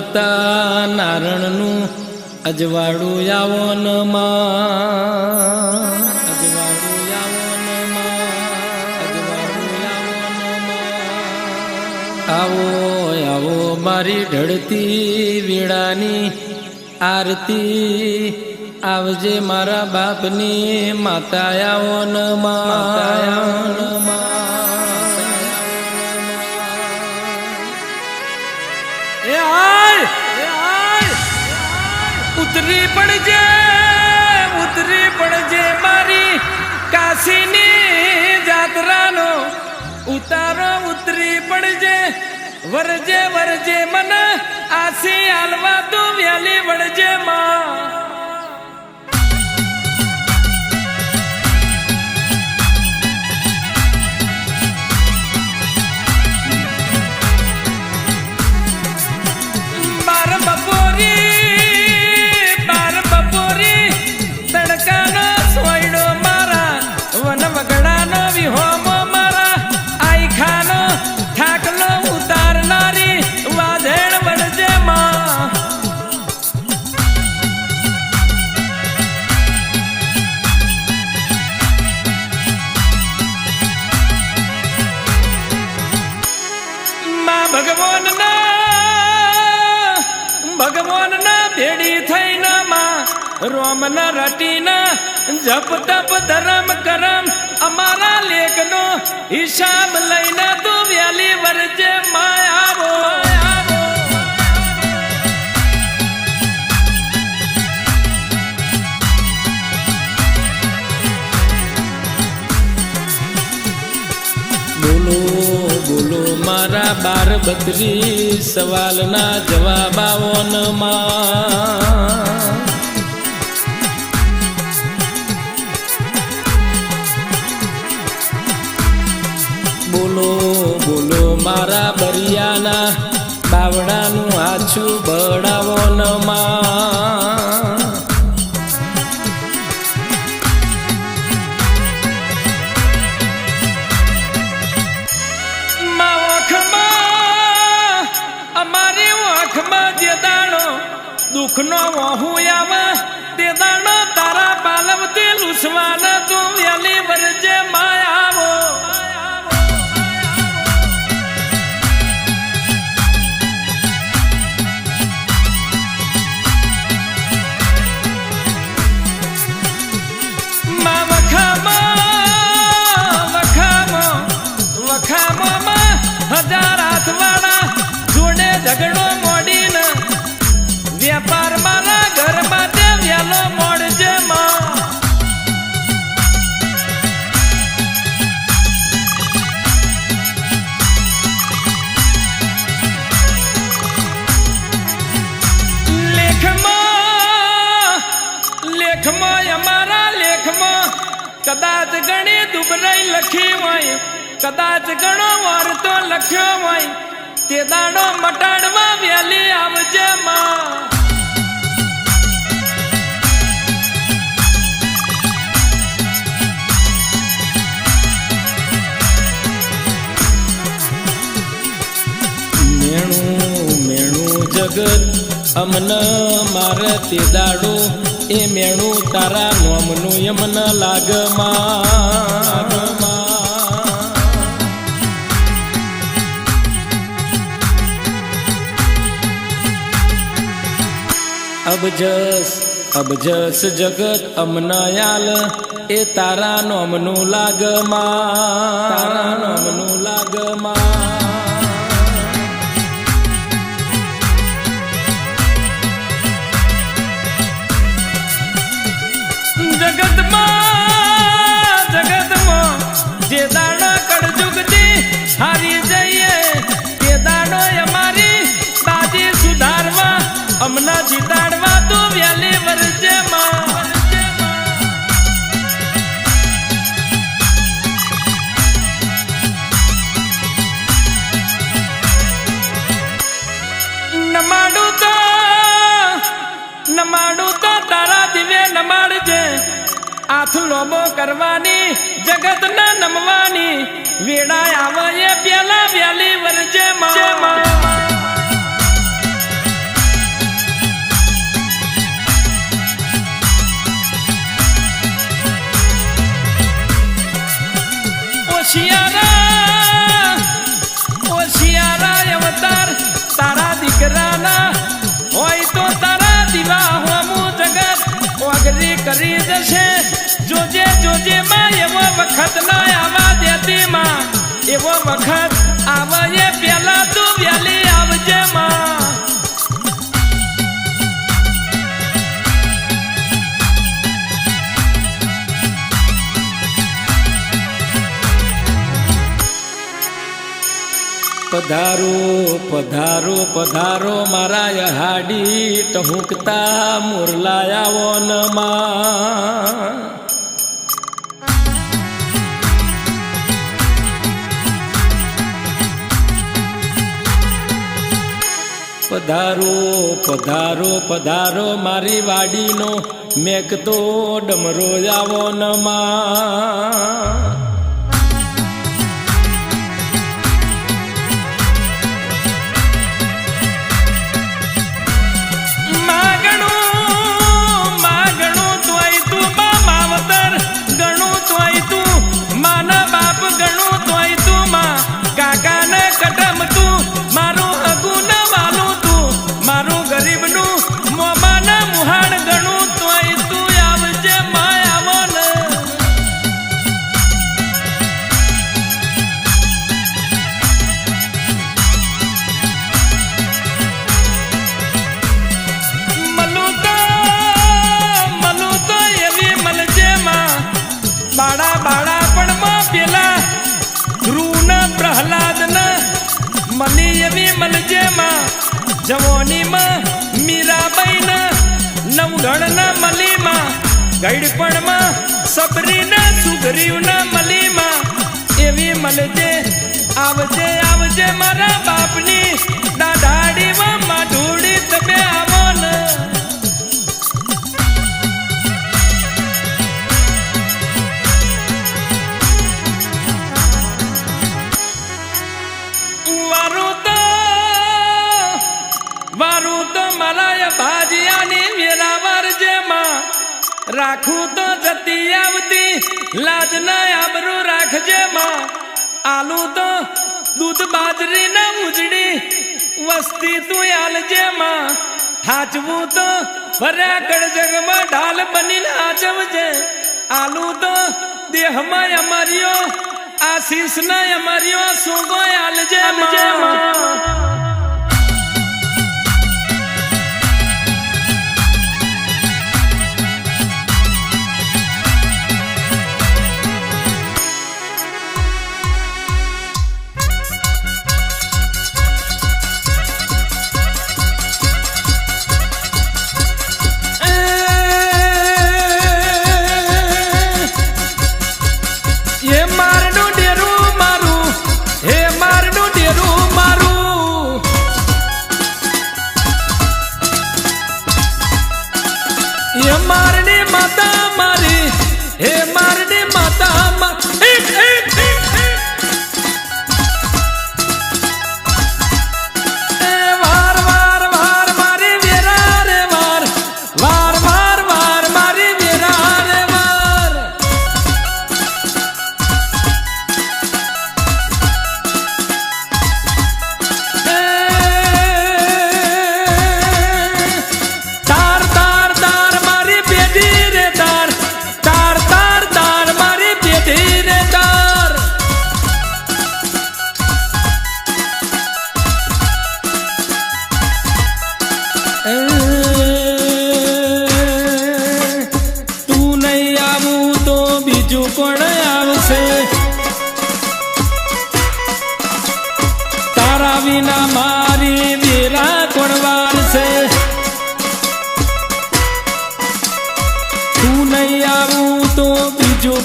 ઉગતા નારણનું અજવાળું યાવનમાં આવો આવો મારી ઢળતી વીડાની આરતી. આવજે મારા બાપની માતા આવો ન એ ઉતરી પડજે ઉતરી પડજે મારી કાશીની જાત્રાનો ઉતારો, ઉતરી પડજે, વરજે વરજે મન આસી આલવા તું વ્યાલી વળજે માં. ભગવાનના ભેડી થઈને માં રોમના રટીના જપ તપ ધરમ કરમ અમારા લેખનો હિસાબ લઈને તું વ્યાલી વરજે માં મારા બાર બત્રીસ સવાલના જવાબ બોલો બોલો મારા બરિયાના બાવડાનું આછું બળાવનમાં દુઃખનો વહું આવે તે દાણો તારા બાલવ તે વેલી કદાચ ઘણી દુબરાઈ લખી હોય, કદાચ ઘણો વાર્તો લખ્યો હોય, તે દાડો મટાડવા વેલી આવજે માં. મેણું મેણું જગત, અમન મારે તે દાડો એ મેણું તારા નોમનું યમન લાગમાં. અબજસ અબજસ જગત અમનાયાલ, એ તારા નોમનું લાગમાં. તારા હાથ લોબો કરવાની જગત ના નમવાની. વેડા આવે એ પેલા વેલી વરજે માં Chiara વખત ના આવા દેતી માં એવો વખત આવે પેલા તું વેલી આવજે માં. પધારો પધારો પધારો મારા હાડી ટહુકતા મુરલાયા વનમાં. પધારો પધારો પધારો મારી વાડીનો મેઘતો ડમરો આવો નમાં. ગઈડપણ સબરીના સુગરીવના મલીમાં. એવી મલજે આવજે આવજે મારા બાપની રાખું તો જતી આવતી લાજ ના આબરું રાખજે માં. આલુ તો દૂધ બાજરી ના ઉજડી વસ્તી તું આલજે માં. હાચવું તો ભર્યા કડ જગમાં ઢાલ બનીને હાચવજે. આલુ તો દેહમાં અમારીઓ આશીષ ના અમારીઓ સુગો આલજે માં.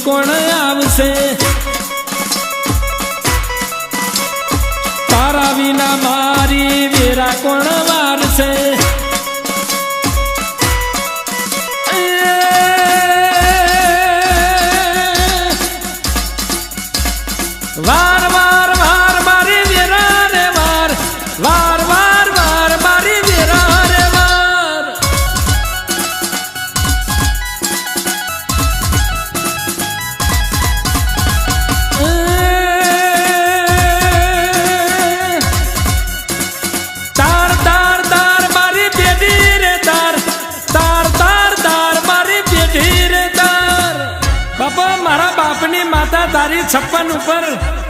કોણ આવશે? તારા વિના મારી વેરા કોણ વારશે માં તારી છપ્પન ઉપર.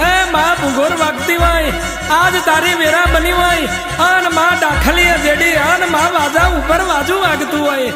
એ મા ભૂગોર વાગતી હોય. આજ તારી વેરા બની હોય. અન મા દાખલી જેડી, અન મા વાજા ઉપર વાજુ વાગતું હોય.